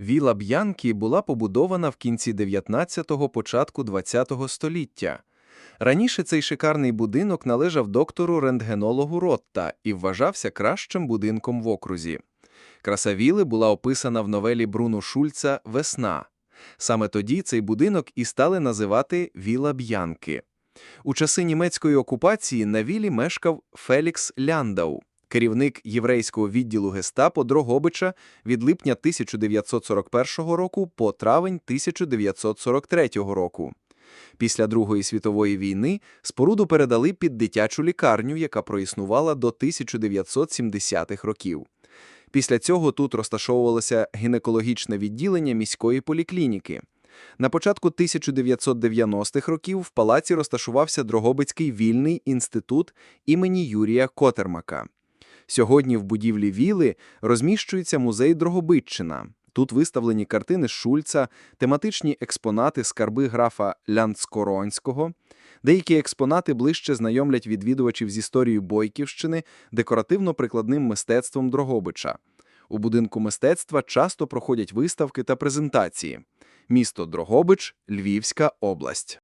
Віла Б'янкі була побудована в кінці 19-го, початку 20-го століття. Раніше цей шикарний будинок належав доктору-рентгенологу Ротта і вважався кращим будинком в окрузі. Краса віли була описана в новелі Бруно Шульца «Весна». Саме тоді цей будинок і стали називати Віла Б'янки. У часи німецької окупації на вілі мешкав Фелікс Ляндау, керівник єврейського відділу гестапо Дрогобича від липня 1941 року по травень 1943 року. Після Другої світової війни споруду передали під дитячу лікарню, яка проіснувала до 1970-х років. Після цього тут розташовувалося гінекологічне відділення міської поліклініки. На початку 1990-х років в палаці розташувався Дрогобицький вільний інститут імені Юрія Котермака. Сьогодні в будівлі віли розміщується музей Дрогобиччина. Тут виставлені картини Шульца, тематичні експонати скарби графа Ляндскоронського. Деякі експонати ближче знайомлять відвідувачів з історією Бойківщини, декоративно-прикладним мистецтвом Дрогобича. У будинку мистецтва часто проходять виставки та презентації. Місто Дрогобич, Львівська область.